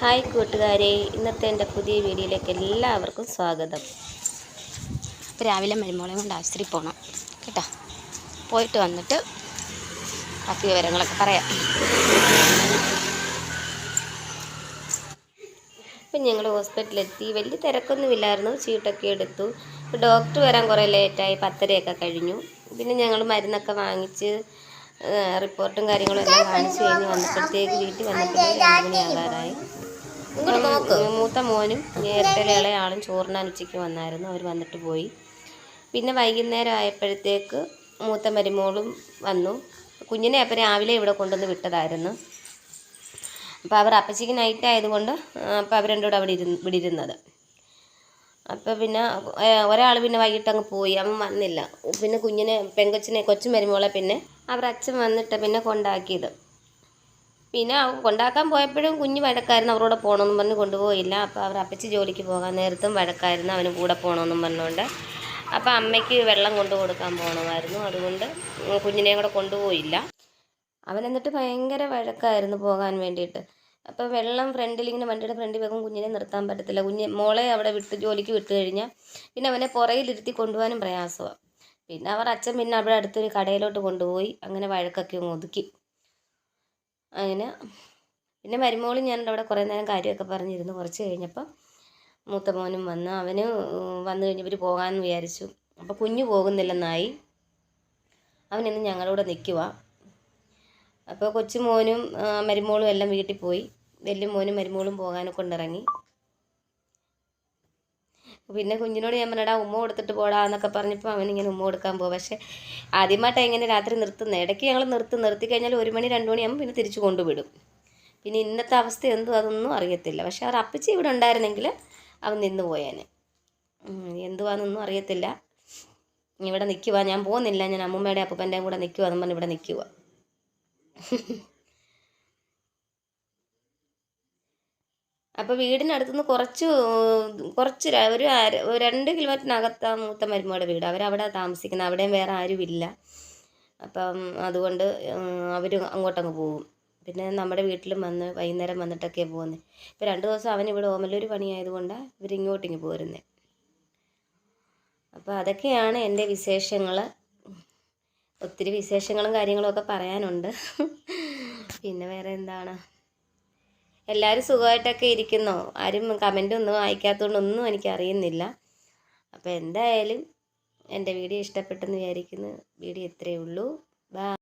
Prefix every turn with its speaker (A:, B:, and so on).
A: Hi കൂട്ടുകാരെ ഇന്നത്തെ എന്റെ പുതിയ വീഡിയോയിലേക്ക് എല്ലാവർക്കും സ്വാഗതം.
B: രാവിലെ മരുമോളെ കൊണ്ട് ആശുപത്രി പോകണം കേട്ടോ. പോയിട്ട് വന്നിട്ട് ബാക്കി വിവരങ്ങളൊക്കെ പറയാം.
A: ഇപ്പം ഞങ്ങൾ ഹോസ്പിറ്റലിലെത്തി. വലിയ തിരക്കൊന്നുമില്ലായിരുന്നു. ചീട്ടൊക്കെ എടുത്തു. ഡോക്ടർ വരാൻ കുറേ ലേറ്റായി. പത്തരയൊക്കെ കഴിഞ്ഞു. പിന്നെ ഞങ്ങൾ മരുന്നൊക്കെ വാങ്ങിച്ച് റിപ്പോർട്ടും കാര്യങ്ങളും എല്ലാം കാണിച്ചു കഴിഞ്ഞ് വന്നപ്പോഴത്തേക്ക് വീട്ടിൽ വന്നപ്പോഴത്തേക്ക് ഉം, മൂത്ത മോനും നേരത്തെ ഇളയാളും ചോറിനാൻ ഉച്ചയ്ക്ക് വന്നായിരുന്നു. അവർ വന്നിട്ട് പോയി. പിന്നെ വൈകുന്നേരം ആയപ്പോഴത്തേക്ക് മൂത്ത മരുമോളും വന്നു. കുഞ്ഞിനെ അപ്പം രാവിലെ ഇവിടെ കൊണ്ടുവന്ന് വിട്ടതായിരുന്നു. അപ്പോൾ അവർ അപ്പച്ചിക്ക് നൈറ്റ് ആയതുകൊണ്ട് അപ്പോൾ അവർ അവിടെ ഇരുന്ന് ഇവിടെ ഇരുന്നത്. അപ്പോൾ പിന്നെ ഒരാൾ പിന്നെ വൈകിട്ട് അങ്ങ് പോയി. അവൻ വന്നില്ല. പിന്നെ കുഞ്ഞിനെ പെങ്കൊച്ചിനെ കൊച്ചു മരുമോളെ പിന്നെ അവരുടെ അച്ഛൻ വന്നിട്ട് പിന്നെ കൊണ്ടാക്കിയത്. പിന്നെ കൊണ്ടാക്കാൻ പോയപ്പോഴും കുഞ്ഞ് വഴക്കായിരുന്നു അവരോട് പോകണമെന്നും പറഞ്ഞ് കൊണ്ടുപോയില്ല. അപ്പോൾ അവർ അപ്പച്ചി ജോലിക്ക് പോകാൻ നേരത്തും വഴക്കായിരുന്നു അവന് കൂടെ പോകണമെന്നും പറഞ്ഞുകൊണ്ട്. അപ്പോൾ അമ്മയ്ക്ക് വെള്ളം കൊണ്ടു കൊടുക്കാൻ പോകണമായിരുന്നു അതുകൊണ്ട് കുഞ്ഞിനെയും കൂടെ കൊണ്ടുപോയില്ല. അവൻ എന്നിട്ട് ഭയങ്കര വഴക്കായിരുന്നു പോകാൻ വേണ്ടിയിട്ട്. അപ്പോൾ വെള്ളം ഫ്രണ്ടിൽ ഇങ്ങനെ വണ്ടിയുടെ ഫ്രണ്ടിൽ വെക്കും കുഞ്ഞിനെ നിർത്താൻ പറ്റത്തില്ല. കുഞ്ഞ് മോളെ അവിടെ വിട്ട് ജോലിക്ക് വിട്ട് കഴിഞ്ഞാൽ പിന്നെ അവനെ പുറയിലിരുത്തി കൊണ്ടുപോകാനും പ്രയാസമാണ് പിന്നെ അവർ അച്ഛൻ പിന്നെ അവിടെ അടുത്തൊരു കടയിലോട്ട് കൊണ്ടുപോയി അങ്ങനെ വഴക്കൊക്കെ ഒതുക്കി. അങ്ങനെ പിന്നെ മരുമോളും ഞാൻ അവിടെ കുറേ നേരം കാര്യമൊക്കെ പറഞ്ഞിരുന്നു. കുറച്ച് കഴിഞ്ഞപ്പോൾ മൂത്ത മോനും വന്ന് അവന് വന്നു കഴിഞ്ഞവർ പോകാമെന്ന് വിചാരിച്ചു. അപ്പോൾ കുഞ്ഞു പോകുന്നില്ലെന്നായി. അവനിന്ന് ഞങ്ങളുടെ നിൽക്കുക അപ്പോൾ കൊച്ചു മോനും മരുമോളും എല്ലാം വീട്ടിൽ പോയി. വലിയ മോനും മരുമോളും പോകാനൊക്കെ കൊണ്ടിറങ്ങി. പിന്നെ കുഞ്ഞിനോട് ഞാൻ പറഞ്ഞടാ ഉമ്മ കൊടുത്തിട്ട് പോടാ എന്നൊക്കെ പറഞ്ഞപ്പോൾ അവൻ ഇങ്ങനെ ഉമ്മ കൊടുക്കാൻ പോകും പക്ഷേ ആദ്യമായിട്ടാണ് ഇങ്ങനെ രാത്രി നിർത്തുന്നത് ഇടയ്ക്ക് ഞങ്ങൾ നിർത്തും നിർത്തി കഴിഞ്ഞാൽ ഒരു മണി രണ്ട് മണിയാകുമ്പോൾ പിന്നെ തിരിച്ചു കൊണ്ടുവിടും. പിന്നെ ഇന്നത്തെ അവസ്ഥ എന്തോ അതൊന്നും അറിയത്തില്ല. പക്ഷെ അവർ അപ്പച്ചി ഇവിടെ ഉണ്ടായിരുന്നെങ്കിൽ അവൻ നിന്ന് പോയേനെ. എന്തുവാന്നൊന്നും അറിയത്തില്ല. ഇവിടെ നിൽക്കുക ഞാൻ പോകുന്നില്ല. ഞാൻ അമ്മൂമ്മയുടെ അപ്പൂപ്പന്റെയും കൂടെ നിൽക്കുക എന്ന് പറഞ്ഞ് ഇവിടെ നിൽക്കുക അപ്പോൾ വീടിനടുത്തുനിന്ന് കുറച്ച് കുറച്ച് ഒരു രണ്ട് കിലോമീറ്ററിനകത്താ മൂത്ത മരുമകളുടെ വീട്. അവരവിടെ താമസിക്കുന്നത്. അവിടെയും വേറെ ആരുമില്ല. അപ്പം അതുകൊണ്ട് അവർ അങ്ങോട്ടങ്ങ് പോകും. പിന്നെ നമ്മുടെ വീട്ടിലും വന്ന് വൈകുന്നേരം വന്നിട്ടൊക്കെയാണ് പോകുന്നത് ഇപ്പോൾ രണ്ട് ദിവസം അവൻ ഇവിടെ ഓമല്ലൂർ പണിയായതുകൊണ്ടാണ് ഇവർ ഇങ്ങോട്ടിങ്ങ് പോരുന്നത് അപ്പോൾ അതൊക്കെയാണ് എന്റെ വിശേഷങ്ങൾ ഒത്തിരി വിശേഷങ്ങളും കാര്യങ്ങളും ഒക്കെ പറയാനുണ്ട്. പിന്നെ വേറെ എന്താണ്? എല്ലാവരും സുഖമായിട്ടൊക്കെ ഇരിക്കുന്നോ? ആരും കമന്റ് ഒന്നും വായിക്കാത്തതുകൊണ്ടൊന്നും എനിക്ക് അറിയുന്നില്ല. അപ്പോൾ എന്തായാലും എന്റെ വീഡിയോ ഇഷ്ടപ്പെട്ടെന്ന് വിചാരിക്കുന്നു. വീഡിയോ ഇത്രയേ ഉള്ളൂ. ബൈ